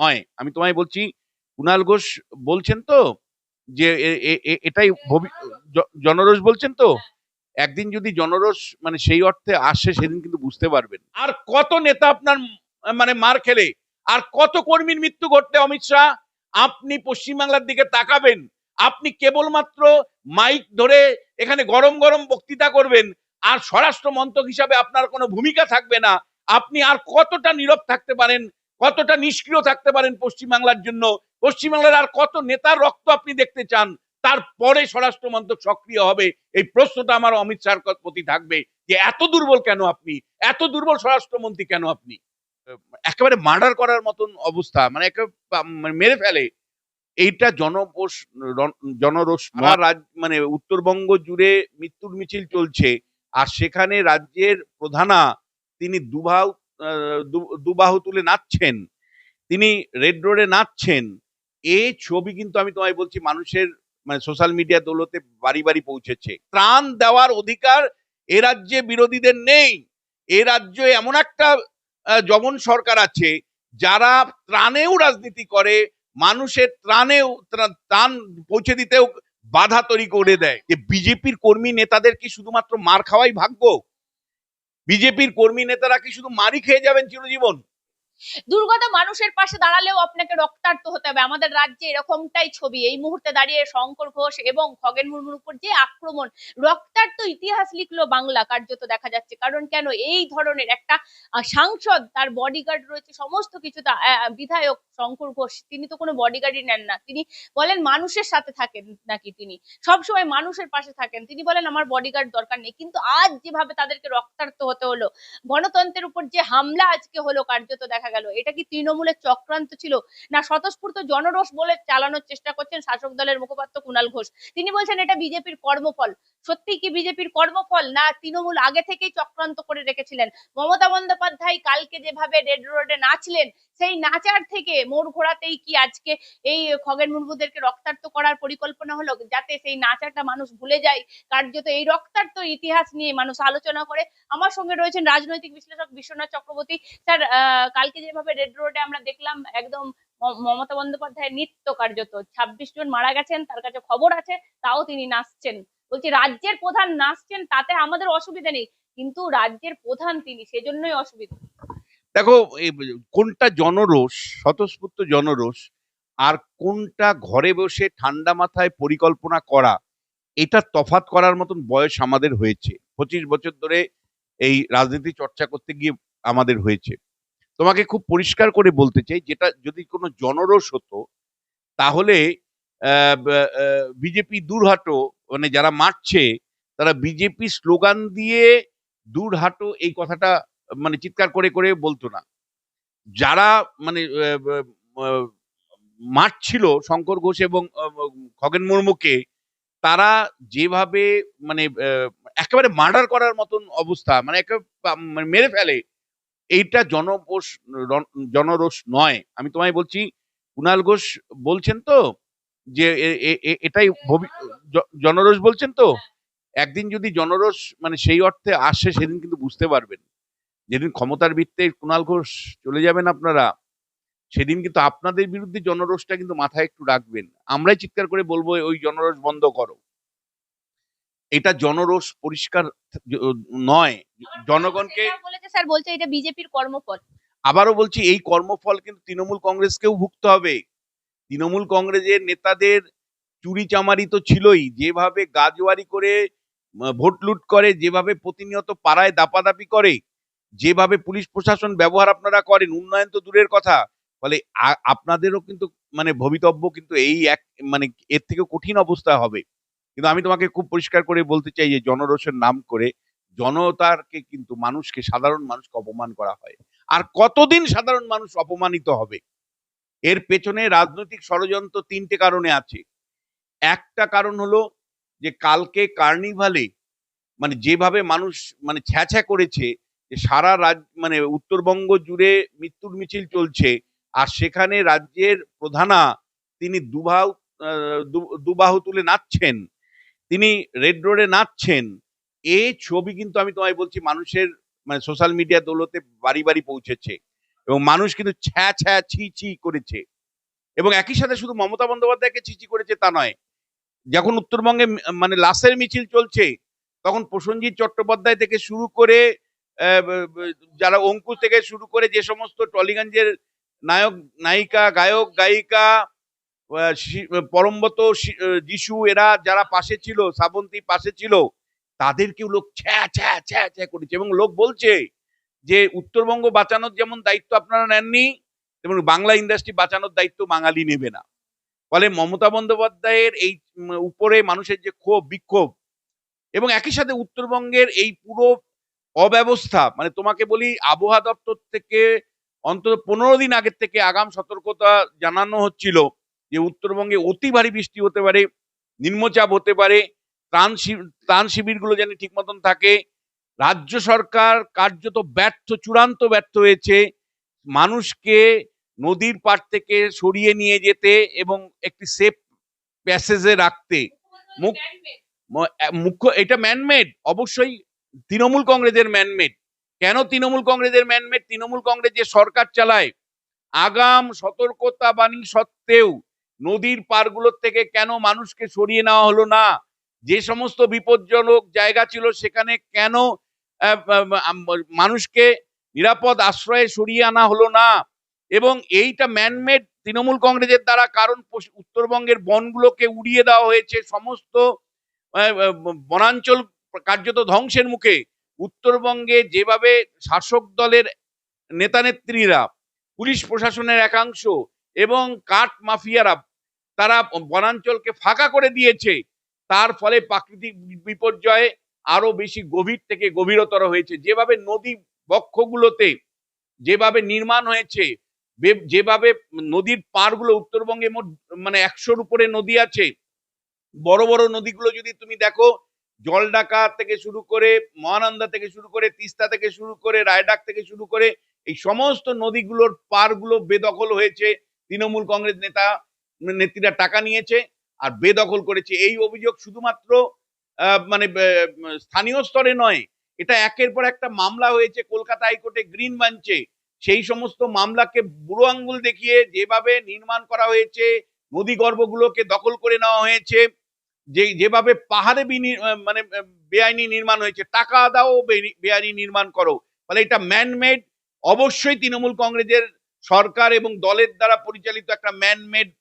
নয়। আমি তোমায় বলছি কুণাল ঘোষ বলছেন তো যে এটাই ভবি- জনরোষ বলছেন তো? একদিন যদি জনরোষ মানে সেই অর্থে আসে সেদিন কিন্তু বুঝতে পারবেন। আর কত নেতা আপনার মানে মার খেলে? আর কত কর্মীর মৃত্যু ঘটতে অমিত শাহ? আপনি পশ্চিমবাংলার দিকে তাকাবেন। আপনি কেবলমাত্র মাইক ধরে এখানে গরম গরম বক্তৃতা করবেন। আর স্বরাষ্ট্র মন্ত্রক হিসাবে আপনার কোনো ভূমিকা থাকবে না। আপনি আর কতটা নীরব থাকতে পারেন? কতটা নিষ্ক্রিয় থাকতে পারেন পশ্চিমবাংলার জন্য? পশ্চিমবাংলার আর কত নেতার রক্ত আপনি দেখতে চান? তারপরে স্বরাষ্ট্র মন্ত্রক সক্রিয় হবে। এই প্রশ্নটা আমার অমিত শাহর প্রতি থাকবে যে এত দুর্বল কেন আপনি? এত দুর্বল স্বরাষ্ট্রমন্ত্রী কেন আপনি? একেবারে মার্ডার করার মতন অবস্থা মানে মানে মেরে ফেলে। এইটা জনপোষ জনরোষ রাজ মানে উত্তরবঙ্গ জুড়ে মৃত্যুর মিছিল চলছে। আর সেখানে রাজ্যের প্রধানা তিনি দুবাহু আহ, দু- দুবাহু তুলে নাচছেন। তিনি রেড রোডে নাচছেন। এই ছবি কিন্তু আমি তোমায় বলছি মানুষের মানে সোশ্যাল মিডিয়া দৌলতে বাড়ি বাড়ি পৌঁছেছে। ত্রাণ দেওয়ার অধিকার এ রাজ্যে বিরোধীদের নেই। এ রাজ্যে এমন একটা আহ, সরকার আছে যারা ত্রাণেও রাজনীতি করে মানুষের ত্রাণেও ত্রাণ পৌঁছে দিতেও বাধা তৈরি করে দেয়। যে বিজেপির কর্মী নেতাদের কি শুধুমাত্র মার খাওয়াই ভাগ্য? বিজেপির কর্মী নেতারা কি শুধু মারি খেয়ে যাবেন চিরজীবন? দুর্গত মানুষের পাশে দাঁড়ালেও আপনাকে রক্তাক্ত হতে হবে। আমাদের রাজ্যে এরকমটাই ছবি। এই মুহূর্তে দাঁড়িয়ে শঙ্কর ঘোষ এবং খগেন মুর্মুর উপর যে আক্রমণ, রক্তাক্ত ইতিহাস লিখলো বাংলা, কার্যত দেখা যাচ্ছে। কারণ কেন? এই ধরনের একটা সাংসদ, তার বডিগার্ড রয়েছে সমস্ত কিছু বিধায়ক শঙ্কর ঘোষ, তিনি তো কোনো বডিগার্ডই নেন না। তিনি বলেন, মানুষের সাথে থাকেন নাকি তিনি? সবসময় মানুষের পাশে থাকেন। তিনি বলেন, আমার বডিগার্ড দরকার নেই। কিন্তু আজ যেভাবে তাদেরকে রক্তাক্ত হতে হলো, গণতন্ত্রের উপর যে হামলা আজকে হলো, কার্যত দেখা গেল। এটা কি তৃণমূলের চক্রান্ত ছিল? না, স্বতঃস্ফূর্ত জনরোষ বলে চালানোর চেষ্টা করছেন শাসক দলের মুখপাত্র কুণাল ঘোষ। তিনি বলছেন, এটা বিজেপির কর্মফল। সত্যি কি বিজেপির কর্মফল? না, তৃণমূল আগে থেকেই চক্রান্ত করে রেখেছিলেন। মমতা বন্দ্যোপাধ্যায় কালকে যেভাবে রেড রোডে নাচলেন সেই নাচার থেকে মোড় ঘোরাতেই কি আজকে এই খগেন মুর্মুদেরকে রক্তাক্ত করার পরিকল্পনা হলো? যাতে সেই নাচাটা মানুষ ভুলে যায়, কার্যত এই রক্তাক্ত ইতিহাস নিয়ে মানুষ আলোচনা করে। আমার সঙ্গে রয়েছেন রাজনৈতিক বিশ্লেষক বিশ্বনাথ চক্রবর্তী। স্যার কালকে যেভাবে রেড রোডে আমরা দেখলাম, একদম মমতা বন্দ্যোপাধ্যায়ের নিত্য কার্যত। ছাব্বিশ জন মারা গেছেন, তার কাছে খবর আছে, তাও তিনি নাচছেন। বলছি, রাজ্যের প্রধান নাচছেন, তাতে আমাদের অসুবিধা নেই। কিন্তু রাজ্যের প্রধান তিনি, সেজন্যই অসুবিধা। দেখো কোনটা জনরোষ, স্বতঃস্ফূর্ত জনরোষ, আর কোনটা ঘরে বসে ঠান্ডা মাথায় পরিকল্পনা করা, এটা তফাত করার মতন বয়স আমাদের হয়েছে। পঁচিশ বছর ধরে এই রাজনীতি চর্চা করতে গিয়ে আমাদের হয়েছে। তোমাকে খুব পরিষ্কার করে বলতে চাই, যেটা যদি কোনো জনরোষ হতো, তাহলে বিজেপি দূর হাটো মানে যারা মারছে, তারা বিজেপি স্লোগান দিয়ে দূর হাটো এই কথাটা মানে চিৎকার করে করে বলতো না। যারা মানে আহ, মারছিল শঙ্কর ঘোষ এবং খগেন মুর্মুকে তারা যেভাবে মানে একেবারে মার্ডার করার মতন অবস্থা মানে একেবারে মানে মেরে ফেলে এইটা জনপোষ জনরোষ নয়। আমি তোমায় বলছি কুণাল ঘোষ বলছেন তো যে এটাই ভবি- জনরোষ বলছেন তো? একদিন যদি জনরোষ মানে সেই অর্থে আসে সেদিন কিন্তু বুঝতে পারবেন। যেদিন ক্ষমতার ভিত্তে কুণাল ঘোষ চলে যাবেন আপনারা সেদিন কিন্তু আপনাদের বিরুদ্ধে জনরোষটা কিন্তু মাথায় একটু রাখবেন। আমরাই চিৎকার করে বলব ওই জনরোষ বন্ধ করো। এটা জনরোষ পরিষ্কার নয়। জনগণকে স্যার বলছে এটা বিজেপির কর্মফল। আবারও বলছি এই কর্মফল কিন্তু তৃণমূল কংগ্রেসকেও ভুগতে হবে। তৃণমূল কংগ্রেসের নেতাদের চুরি চামারি তো ছিলই। যেভাবে গাজওয়ারি করে ভোট লুট করে যেভাবে প্রতিনিয়ত পাড়ায় দাপাদাপি করে যেভাবে পুলিশ প্রশাসন ব্যবহার আপনারা করেন, উন্নয়ন তো দূরের কথা। ফলে আপনাদেরও কিন্তু মানে ভবিতব্য কিন্তু এই এক মানে এর থেকে কঠিন অবস্থা হবে। কিন্তু আমি তোমাকে খুব পরিষ্কার করে বলতে চাই যে, জনরোষের নাম করে জনতারকে কিন্তু মানুষকে, সাধারণ মানুষকে অপমান করা হয়। আর কতদিন সাধারণ মানুষ অপমানিত হবে? এর পেছনে রাজনৈতিক ষড়যন্ত্র তিনটে কারণে আছে। একটা কারণ হলো যে, কালকে কার্নিভালে মানে যেভাবে মানুষ মানে ছ্যাঁছ্যা করেছে যে সারা রাজ মানে উত্তরবঙ্গ জুড়ে মৃত্যুর মিছিল চলছে, আর সেখানে রাজ্যের প্রধানা তিনি দুবাহু দুবাহু তুলে নাচছেন, তিনি রেড রোডে নাচছেন এই ছবি কিন্তু আমি তোমায় বলছি মানুষের মানে সোশ্যাল মিডিয়া দৌলতে বাড়ি বাড়ি পৌঁছেছে, এবং মানুষ কিন্তু ছ্যা ছ্যা ছি ছি করেছে, এবং একই সাথে শুধু মমতা বন্দ্যোপাধ্যায়কে ছি ছি করেছে তা নয়, যখন উত্তরবঙ্গে মানে লাশের মিছিল চলছে, তখন প্রসেনজিৎ চট্টোপাধ্যায় থেকে শুরু করে যারা অঙ্কুশ থেকে শুরু করে যে সমস্ত টলিগঞ্জের নায়ক, নায়িকা, গায়ক, গায়িকা পরমবত যিশু, এরা যারা পাশে ছিল, শ্রাবন্তী পাশে ছিল, তাদেরকেও লোক ছ্যা ছ্যা ছ্যা ছ্যা করেছে এবং লোক বলছে যে উত্তরবঙ্গ বাঁচানোর যেমন দায়িত্ব আপনারা নেননি, তেমন বাংলা ইন্ডাস্ট্রি বাঁচানোর দায়িত্ব বাঙালি নেবে না। ফলে মমতা বন্দ্যোপাধ্যায়ের এই উপরে মানুষের যে ক্ষোভ, বিক্ষোভ এবং একই সাথে উত্তরবঙ্গের এই পুরো অব্যবস্থা মানে তোমাকে বলি আবহাওয়া দপ্তর থেকে অন্তত পনেরো দিন আগের থেকে আগাম সতর্কতা জানানো হচ্ছিল যে উত্তরবঙ্গে অতি ভারী বৃষ্টি হতে পারে, নিম্নচাপ হতে পারে, ত্রাণ ত্রাণ শিবিরগুলো যেন ঠিক মতন থাকে। রাজ্য সরকার কার্যত ব্যর্থ, চূড়ান্ত ব্যর্থ হয়েছে। মানুষকে নদীর পার থেকে সরিয়ে নিয়ে যেতে এবং একটি সেফ প্যাসেজে রাখতে। মুখ- মুখ্য, এটা ম্যানমেড অবশ্যই তৃণমূল কংগ্রেসের ম্যানমেড কেন তৃণমূল কংগ্রেসের ম্যানমেড তৃণমূল কংগ্রেস যে সরকার চালায়, আগাম সতর্কতা বাণী সত্ত্বেও নদীর পারগুলোর থেকে কেন মানুষকে সরিয়ে নেওয়া হলো না? যে সমস্ত বিপজ্জনক জায়গা ছিল সেখানে কেন মানুষকে নিরাপদ আশ্রয়ে সরিয়ে আনা হলো না? এবং এইটা ম্যানমেড তৃণমূল কংগ্রেসের দ্বারা কারণ উত্তরবঙ্গের বনগুলোকে উড়িয়ে দেওয়া হয়েছে। সমস্ত বনাঞ্চল কার্যত ধ্বংসের মুখে। উত্তরবঙ্গে যেভাবে শাসক দলের নেতানেত্রীরা, পুলিশ প্রশাসনের একাংশ এবং কাঠ মাফিয়ারা তারা বনাঞ্চলকে ফাঁকা করে দিয়েছে, তার ফলে প্রাকৃতিক বিপর্যয়ে আরও বেশি গভীর থেকে গভীরতর হয়েছে। যেভাবে নদী বক্ষগুলোতে যেভাবে নির্মাণ হয়েছে যেভাবে নদীর পাড়গুলো উত্তরবঙ্গে মোট মানে একশোর উপরে নদী আছে, বড় বড় নদীগুলো যদি তুমি দেখো জলডাকা থেকে শুরু করে মহানন্দা থেকে শুরু করে তিস্তা থেকে শুরু করে রায়ডাক থেকে শুরু করে এই সমস্ত নদীগুলোর পারগুলো বেদখল হয়েছে। তৃণমূল কংগ্রেস নেতা, নেত্রীরা টাকা নিয়েছে আর বেদখল করেছে। এই অভিযোগ শুধুমাত্র মানে স্থানীয় স্তরে নয়, এটা একের পর একটা মামলা হয়েছে কলকাতা হাইকোর্টে গ্রিন বাঞ্চে সেই সমস্ত মামলাকে বুড়ো আঙ্গুল দেখিয়ে যেভাবে নির্মাণ করা হয়েছে, নদী গর্ভগুলোকে দখল করে নেওয়া হয়েছে যে, যেভাবে পাহাড়ে মানে বেআইনি নির্মাণ হয়েছে, টাকা দাও বেআইনি নির্মাণ করো। ফলে এটা ম্যানমেড অবশ্যই তৃণমূল কংগ্রেসের সরকার এবং দলের দ্বারা পরিচালিত একটা ম্যানমেড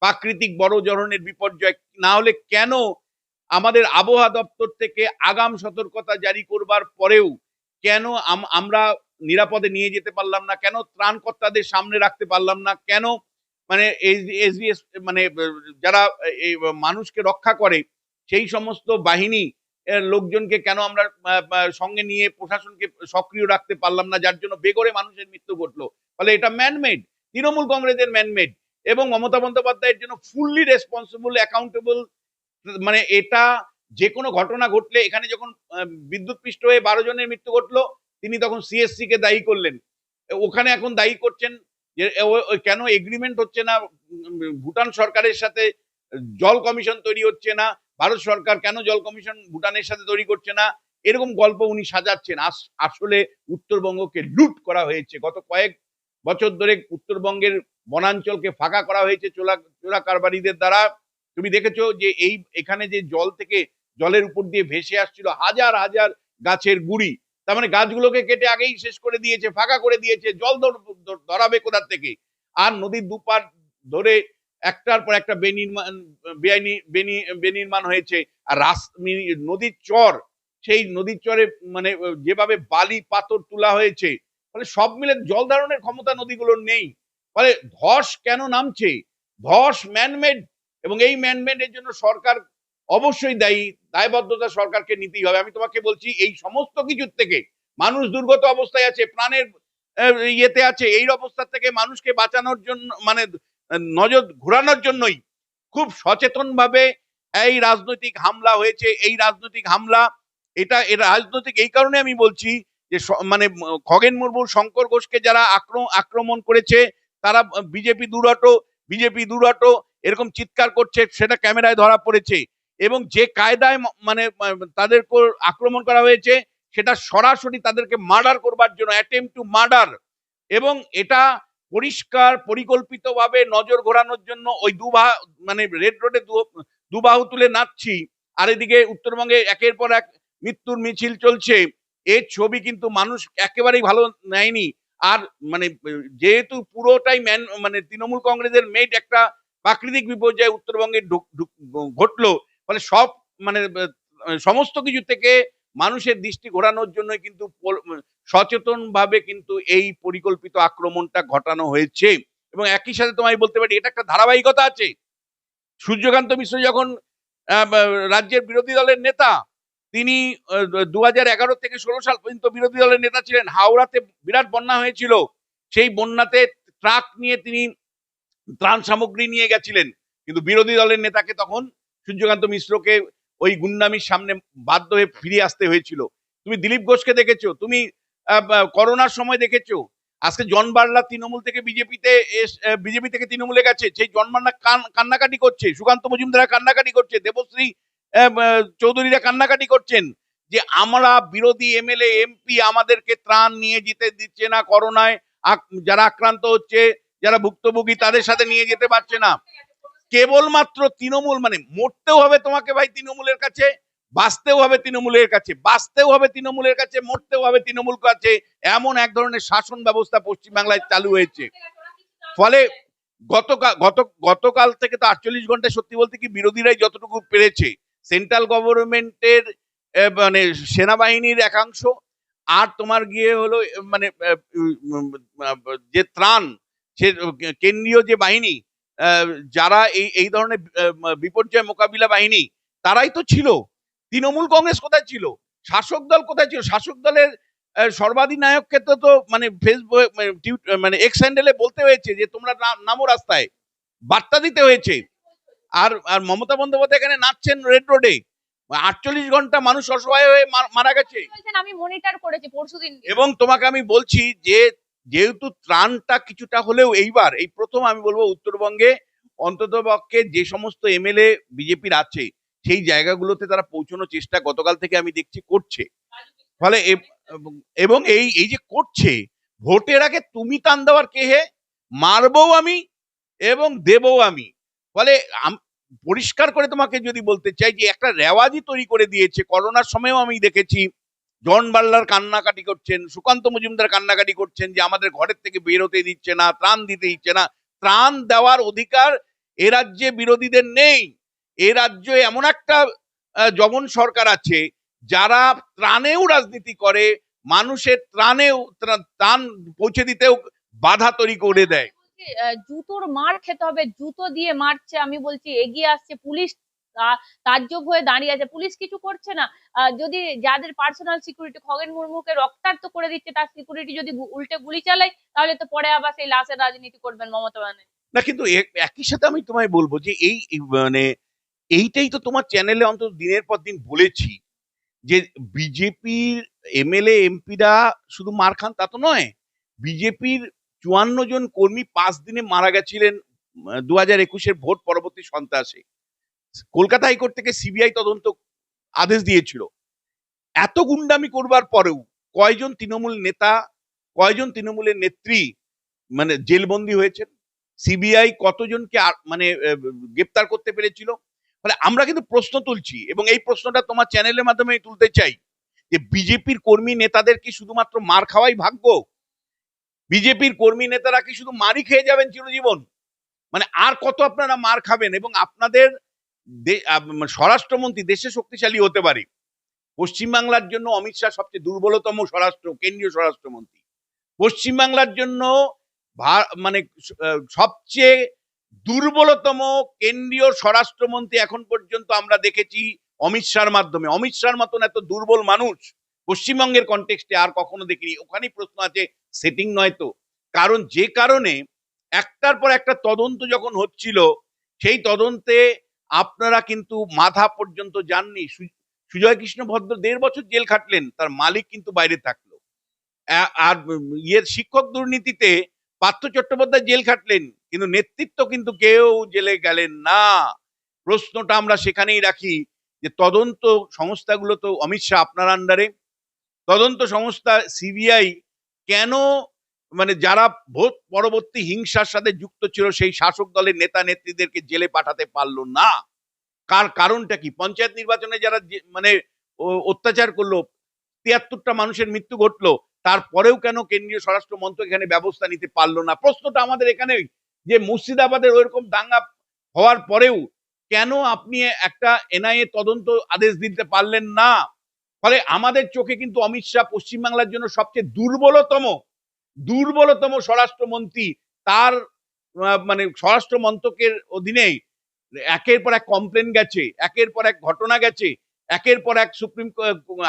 প্রাকৃতিক বড় ধরনের বিপর্যয়। না হলে কেন আমাদের আবহাওয়া দপ্তর থেকে আগাম সতর্কতা জারি করবার পরেও কেন আম- আমরা নিরাপদে নিয়ে যেতে পারলাম না? কেন ত্রাণকর্তাদের সামনে রাখতে পারলাম না? কেন মানে এসবিএস মানে যারা মানুষকে রক্ষা করে সেই সমস্ত বাহিনী লোকজনকে কেন আমরা সঙ্গে নিয়ে প্রশাসনকে সক্রিয় রাখতে পারলাম না যার জন্য বেগরে মানুষের মৃত্যু ঘটলো? ফলে এটা ম্যানমেড তৃণমূল কংগ্রেসের ম্যানমেড এবং মমতা বন্দ্যোপাধ্যায়ের জন্য ফুললি রেসপন্সিবল অ্যাকাউন্টেবল মানে এটা যে কোনো ঘটনা ঘটলে এখানে যখন আহ, বিদ্যুৎ পৃষ্ঠ হয়ে বারো জনের মৃত্যু ঘটলো তিনি তখন সিএসসি কে দায়ী করলেন। ওখানে এখন দায়ী করছেন যে কেন এগ্রিমেন্ট হচ্ছে না? ভুটান সরকারের সাথে জল কমিশন তৈরি হচ্ছে না। ভারত সরকার কেন জল কমিশন ভুটানের সাথে তৈরি করছে না? এরকম গল্প উনি সাজাচ্ছেন। আস- আসলে উত্তরবঙ্গকে লুট করা হয়েছে। গত কয়েক বছর ধরে উত্তরবঙ্গের বনাঞ্চলকে ফাঁকা করা হয়েছে চোলা চোরা কারবারিদের দ্বারা। তুমি দেখেছ যে, এই, এখানে যে জল থেকে জলের উপর দিয়ে ভেসে আসছিল হাজার হাজার গাছের গুড়ি। তার মানে গাছগুলোকে কেটে আগেই শেষ করে দিয়েছে, ফাঁকা করে দিয়েছে, জল ধর- ধর- ধরাবে কোথার থেকে? আর নদীর দুপার ধরে একটার পর একটা বেনির্মাণ বেনি বেনির্মাণ হয়েছে। আর রাস নদীর চর, সেই নদীর চরে মানে যেভাবে বালি, পাথর তোলা হয়েছে, ফলে সব মিলে জল ধারণের ক্ষমতা নদীগুলোর নেই। ফলে ধস কেন নামছে? ধস ম্যানমেড এবং এই ম্যানমেডের জন্য সরকার অবশ্যই দায়ী, দায়বদ্ধতা সরকারকে নিতেই হবে। আমি তোমাকে বলছি, এই সমস্ত কিছুর থেকে মানুষ দুর্গত অবস্থায় আছে, প্রাণের ইয়েতে আছে, এই অবস্থা থেকে মানুষকে বাঁচানোর জন্য মানে নজর ঘোরানোর জন্যই খুব সচেতন ভাবে এই রাজনৈতিক হামলা হয়েছে। এই রাজনৈতিক হামলা, এটা, এর রাজনৈতিক, এই কারণে আমি বলছি যে মানে খগেন মুর্মু, শঙ্কর ঘোষকে যারা আক্রমণ করেছে, তারা বিজেপি দুরাটো বিজেপি দুরাটো, এরকম চিৎকার করছে, সেটা ক্যামেরায় ধরা পড়েছে। এবং যে কায়দায় মানে তাদের আক্রমণ করা হয়েছে, সেটা সরাসরি তাদেরকে মার্ডার করবার জন্য অ্যাটেম্প টু মার্ডার এবং এটা পরিষ্কার, পরিকল্পিতভাবে নজর ঘোরানোর জন্য ওই দুবাহ মানে রেড রোডে দুবাহু তুলে নাচছি। আর এদিকে উত্তরবঙ্গে একের পর এক মৃত্যুর মিছিল চলছে। এর ছবি কিন্তু মানুষ একেবারেই ভালো নেয়নি। আর মানে যেহেতু পুরোটাই ম্যান মানে তৃণমূল কংগ্রেসের মেড একটা প্রাকৃতিক বিপর্যয় উত্তরবঙ্গে ঘটলো ফলে সব মানে সমস্ত কিছু থেকে মানুষের দৃষ্টি ঘোরানোর জন্য কিন্তু সচেতন ভাবে কিন্তু এই পরিকল্পিত আক্রমণটা ঘটানো হয়েছে। এবং একই সাথে তোমায় বলতে পারি, এটা একটা ধারাবাহিকতা আছে। সূর্যকান্ত মিশ্র যখন রাজ্যের বিরোধী দলের নেতা, তিনি দু হাজার এগারো থেকে ষোলো সাল পর্যন্ত বিরোধী দলের নেতা ছিলেন। হাওড়াতে বিরাট বন্যা হয়েছিল। সেই বন্যাতে ট্রাক নিয়ে তিনি ত্রাণ সামগ্রী নিয়ে গেছিলেন। কিন্তু বিরোধী দলের নেতাকে তখন সূর্যকান্ত মিশ্রকে ওই গুন্ডামির সামনে বাধ্য হয়ে ফিরে আসতে হয়েছিল। তুমি দিলীপ ঘোষকে দেখেছ? তুমি করোনার সময় দেখেছ? আজকে জন বার্লা তৃণমূল থেকে বিজেপিতে বিজেপি থেকে তৃণমূলে গেছে, সেই জন বার্লা কান্নাকাটি করছে, সুকান্ত মজুমদার কান্নাকাটি করছে, দেবশ্রী চৌধুরীরা কান্নাকাটি করছেন যে আমরা বিরোধী এমএলএ, এমপি আমাদেরকে ত্রাণ নিয়ে যেতে দিচ্ছে না, করোনায় যারা আক্রান্ত হচ্ছে, যারা ভুক্তভোগী তাদের সাথে নিয়ে যেতে পারছে না। কেবলমাত্র তৃণমূল মানে মরতেও হবে তোমাকে ভাই তৃণমূলের কাছে, বাঁচতেও হবে তৃণমূলের কাছে, বাঁচতেও হবে তৃণমূলের কাছে, মরতেও হবে তৃণমূল কাছে, এমন এক ধরনের শাসন ব্যবস্থা পশ্চিমবাংলায় চালু হয়েছে। ফলে গতকাল, গত, গতকাল থেকে তো আটচল্লিশ ঘন্টায় সত্যি বলতে কি বিরোধীরাই যতটুকু পেরেছে, সেন্ট্রাল গভর্নমেন্টের মানে সেনাবাহিনীর একাংশ, আর তোমার গিয়ে হলো মানে যে ত্রাণ, সে, কেন্দ্রীয় যে বাহিনী যারা এই এই ধরনের বিপর্যয় মোকাবিলা বাহিনী তারাই তো ছিল। তৃণমূল কংগ্রেস কোথায় ছিল? শাসক দল কোথায় ছিল? শাসক দলের আহ, সর্বাধিনায়ককে তো মানে ফেসবুক মানে এক্স হ্যান্ডেলে বলতে হয়েছে যে তোমরা নামো রাস্তায়। বার্তা দিতে হয়েছে। আর আর মমতা বন্দ্যোপাধ্যায় এখানে নাচছেন রেড রোডে আটচল্লিশ ঘণ্টা মানুষ অসহায় হয়ে মারা গেছে। আমি মনিটর করেছি পরশুদিন এবং তোমাকে আমি বলছি যে যেহেতু ত্রাণটা কিছুটা হলেও এইবার, এই প্রথম আমি বলব উত্তরবঙ্গে অন্তত পক্ষে যে সমস্ত এমএলএ বিজেপির আছে, সেই জায়গাগুলোতে তারা পৌঁছানোর চেষ্টা গতকাল থেকে আমি দেখছি করছে। ফলে এবং এই এই যে করছে, ভোটের আগে তুমি টান দেওয়ার কে হে? মারবও আমি এবং দেবও আমি। ফলে পরিষ্কার করে তোমাকে যদি বলতে চাই যে একটা রেওয়াজি তৈরি করে দিয়েছে, করোনার সময়ও আমি দেখেছি। জন বার্লার কান্নাকাটি করছেন, সুকান্ত মজুমদার কান্নাকাটি করছেন যে আমাদের ঘরের থেকে বেরোতে দিচ্ছে না, ত্রাণ দিতে দিচ্ছে না। ত্রাণ দেওয়ার অধিকার এ রাজ্যে বিরোধীদের নেই। এ রাজ্যে এমন একটা জগন সরকার আছে যারা ত্রাণেও রাজনীতি করে, মানুষের ত্রাণেও ত্রাণ পৌঁছে দিতেও বাধা তৈরি করে দেয়। জুতোর মার খেতে হবে, জুতো দিয়ে মারছে, আমি বলছি এগিয়ে আসছে পুলিশ তাজ্জব হয়ে দাঁড়িয়ে আছে। পুলিশ কিছু করছে না। যদি যাদের পার্সোনাল সিকিউরিটি খগেন মুর্মুকে রক্তাক্ত করে দিচ্ছে, তার সিকিউরিটি যদি উল্টে গুলি চালায়, তাহলে তো পরে আবার সেই লাশের রাজনীতি করবেন মমতা ব্যানার্জি। না, কিন্তু একই সাথে আমি তোমায় বলব যে এই মানে এইটাই তো তোমার চ্যানেলে অন্তত দিনের পর দিন বলেছি যে বিজেপির এমএলএ, এমপিরা শুধু মার খান তা তো নয়, বিজেপির চুয়ান্ন জন কর্মী পাঁচ দিনে মারা গেছিলেন দু হাজার একুশের ভোট পরবর্তী সন্ত্রাসে। কলকাতা হাইকোর্ট থেকে সিবিআই তদন্ত আদেশ দিয়েছিল। এত গুন্ডামি করবার পরেও কয়জন তৃণমূল নেতা, কয়জন তৃণমূলের নেত্রী মানে জেলবন্দি হয়েছেন? সিবিআই কতজনকে মানে গ্রেপ্তার করতে পেরেছিল? ফলে আমরা কিন্তু প্রশ্ন তুলছি এবং এই প্রশ্নটা তোমার চ্যানেলের মাধ্যমে তুলতে চাই যে বিজেপির কর্মী নেতাদের কি শুধুমাত্র মার খাওয়াই ভাগ্য? বিজেপির কর্মী নেতারা কি শুধু মারই খেয়ে যাবেন চিরজীবন? মানে আর কত আপনারা মার খাবেন এবং আপনাদের মানে স্বরাষ্ট্রমন্ত্রী দেশে শক্তিশালী হতে পারে। পশ্চিমবাংলার জন্য অমিত শাহ সবচেয়ে দুর্বলতম স্বরাষ্ট্র, কেন্দ্রীয় স্বরাষ্ট্রমন্ত্রী। পশ্চিমবাংলার জন্য মানে সবচেয়ে দুর্বলতম কেন্দ্রীয় স্বরাষ্ট্রমন্ত্রী এখন পর্যন্ত আমরা দেখেছি অমিত শাহর মাধ্যমে। অমিত শাহর মতন এত দুর্বল মানুষ পশ্চিমবঙ্গের কনটেক্সটে আর কখনো দেখিনি। ওখানেই প্রশ্ন আছে সেটিং নয় তো। কারণ যে কারণে একটার পর একটা তদন্ত যখন হচ্ছিল, সেই তদন্তে আপনারা কিন্তু মাথা পর্যন্ত যাননি। সুজয় কৃষ্ণ ভদ্র দেড় বছর জেল খাটলেন, তার মালিক কিন্তু বাইরে থাকল। আর ইয়ের শিক্ষক দুর্নীতিতে পার্থ চট্টোপাধ্যায় জেল খাটলেন, কিন্তু নেতৃত্ব কিন্তু কেউ জেলে গেলেন না। প্রশ্নটা আমরা সেখানেই রাখি যে তদন্ত সংস্থাগুলো তো অমিত শাহ আপনার আন্ডারে তদন্ত সংস্থা সিবিআই কেন মানে যারা ভোট পরবর্তী হিংসার সাথে যুক্ত ছিল, সেই শাসক দলের নেতা নেত্রীদেরকে জেলে পাঠাতে পারল না। কার কারণটা কি? পঞ্চায়েত নির্বাচনে যারা মানে অত্যাচার করল, তিয়াত্তরটা মানুষের মৃত্যু ঘটলো, তারপরেও কেন কেন্দ্রীয় স্বরাষ্ট্র মন্ত্রক এখানে ব্যবস্থা নিতে পারল না? প্রশ্নটা আমাদের এখানেই যে মুর্শিদাবাদের ওইরকম দাঙ্গা হওয়ার পরেও কেন আপনি একটা এনআইএ তদন্ত আদেশ দিতে পারলেন না? ফলে আমাদের চোখে কিন্তু অমিত শাহ পশ্চিমবাংলার জন্য সবচেয়ে দুর্বলতম দুর্বলতম স্বরাষ্ট্রমন্ত্রী তার মানে স্বরাষ্ট্র মন্ত্রকের অধীনে একের পর এক কমপ্লেন গেছে, একের পর এক ঘটনা গেছে, একের পর এক সুপ্রিম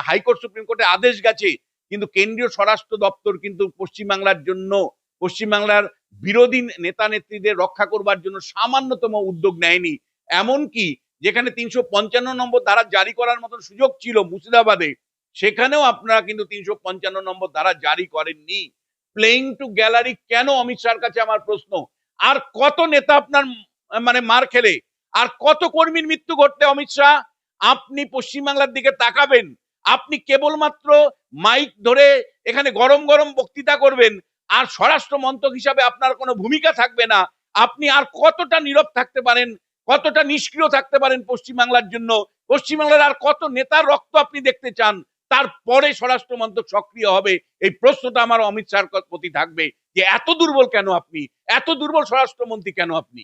হাইকোর্ট সুপ্রিম কোর্টে আদেশ গেছে, কিন্তু কেন্দ্রীয় স্বরাষ্ট্র দপ্তর কিন্তু পশ্চিমবাংলার জন্য, পশ্চিমবাংলার বিরোধী নেতা নেত্রীদের রক্ষা করবার জন্য সামান্যতম উদ্যোগ নেয়নি। এমনকি যেখানে তিনশো পঞ্চান্ন নম্বর ধারা জারি করার মতন সুযোগ ছিল মুর্শিদাবাদে, সেখানেও আপনারা কিন্তু তিনশো পঞ্চান্ন নম্বর ধারা জারি করেননি। প্লেইং টু গ্যালারি কেন অমিত শাহর কাছে আমার প্রশ্ন? আর কত নেতা আপনার মানে মার খেলে? আর কত কর্মীর মৃত্যু ঘটতে অমিত শাহ? আপনি পশ্চিমবাংলার দিকে তাকাবেন। আপনি কেবলমাত্র মাইক ধরে এখানে গরম গরম বক্তৃতা করবেন। আর স্বরাষ্ট্র মন্ত্রক হিসাবে আপনার কোনো ভূমিকা থাকবে না। আপনি আর কতটা নীরব থাকতে পারেন? কতটা নিষ্ক্রিয় থাকতে পারেন পশ্চিমবাংলার জন্য? পশ্চিমবাংলার আর কত নেতার রক্ত আপনি দেখতে চান? তারপরে স্বরাষ্ট্র মন্ত্রক সক্রিয় হবে। এই প্রশ্নটা আমার অমিত শাহর প্রতি থাকবে যে, এত দুর্বল কেন আপনি? এত দুর্বল স্বরাষ্ট্রমন্ত্রী কেন আপনি?